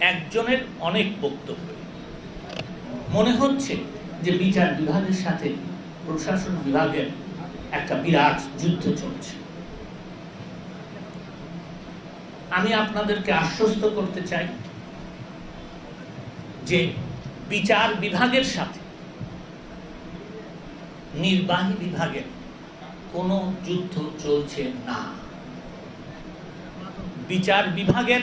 একজনের অনেক বক্তব্য। মনে হচ্ছে যে বিচার বিভাগের সাথে প্রশাসন বিভাগের একটা বিরাট যুদ্ধ চলছে। আমি আপনাদেরকে আশ্বস্ত করতে চাই যে বিচার বিভাগের সাথে নির্বাহী বিভাগের কোনো যুদ্ধ চলছে না। বিচার বিভাগের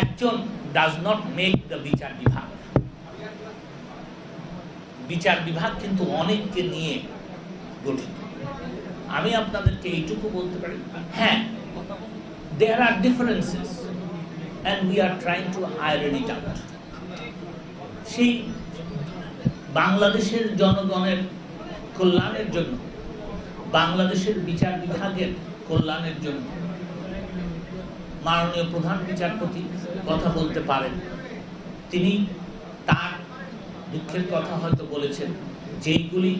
একজন ডাজ নট মেক দ্য বিচার বিভাগ। বিচার বিভাগ কিন্তু অনেককে নিয়ে গঠিত। আমি আপনাদেরকে এইটুকু বলতে পারি হ্যাঁ there are differences and we are trying to iron it out সেই বাংলাদেশের জনগণের কল্যাণের জন্য, বাংলাদেশের বিচার বিভাগের কল্যাণের জন্য মাননীয় প্রধান বিচারপতি কথা বলতে পারেন। তিনি তার দুঃখের কথা হয়তো বলেছেন, যেইগুলি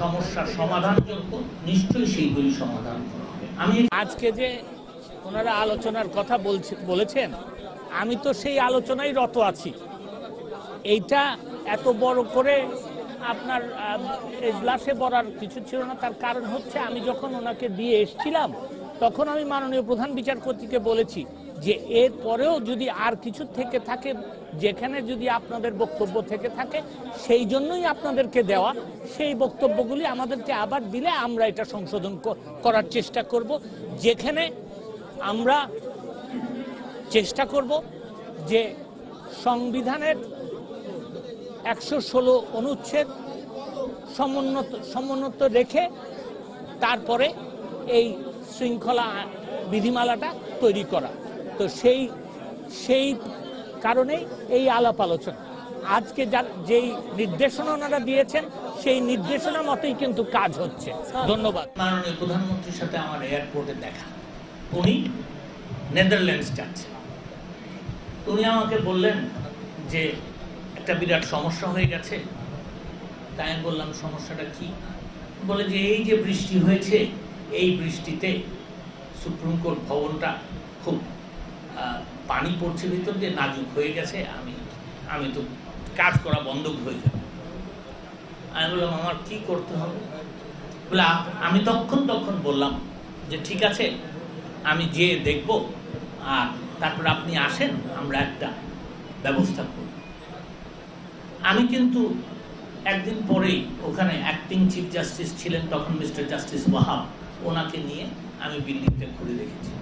সমস্যার সমাধানযোগ্য, নিশ্চয়ই সেইগুলি সমাধান আমি আজকে যে ওনারা আলোচনার কথা বলছে, বলেছেন, আমি তো সেই আলোচনায় রত আছি। এইটা এত বড় করে আপনার এজলাসে বলার কিছু ছিল না। তার কারণ হচ্ছে, আমি যখন ওনাকে দিয়ে এসছিলাম, তখন আমি মাননীয় প্রধান বিচারপতিকে বলেছি যে এর পরেও যদি আর কিছু থেকে থাকে, যেখানে যদি আপনাদের বক্তব্য থেকে থাকে, সেই জন্যই আপনাদেরকে দেওয়া। সেই বক্তব্যগুলি আমাদেরকে আবার দিলে আমরা এটা সংশোধন করার চেষ্টা করব। যেখানে আমরা চেষ্টা করব যে সংবিধানের একশো ষোলো অনুচ্ছেদ সমুন্নত সমুন্নত রেখে তারপরে এই শৃঙ্খলা বিধিমালাটা তৈরি করা। তো সেই সেই কারণেই এই আলাপ আলোচনা। আজকে যার যেই নির্দেশনা ওনারা দিয়েছেন সেই নির্দেশনা মতেই কিন্তু কাজ হচ্ছে। ধন্যবাদ। মাননীয় প্রধানমন্ত্রীর সাথে আমার এয়ারপোর্টে দেখা। উনি নেদারল্যান্ডস যাচ্ছেন। উনি আমাকে বললেন যে একটা বিরাট সমস্যা হয়ে গেছে। তাই আমি বললাম সমস্যাটা কি? বলে যে এই যে বৃষ্টি হয়েছে এই বৃষ্টিতে সুপ্রিম কোর্ট ভবনটা খুব পানি পড়ছে ভিতর দিয়ে নাজুক হয়ে গেছে, আমি আমি তো কাজ করা বন্ধ হয়ে যাবে আমি বললাম, আমার কি করতে হবে? বলে আমি তখন তখন বললাম যে, ঠিক আছে, আমি যে দেখব, আর তারপর আপনি আসেন, আমরা একটা ব্যবস্থা করব। আমি কিন্তু একদিন পরেই ওখানে অ্যাক্টিং চিফ জাস্টিস ছিলেন, তখন মিস্টার জাস্টিস ওয়াহাব, ওনাকে নিয়ে আমি বিল্ডিংটা ঘুরে দেখেছি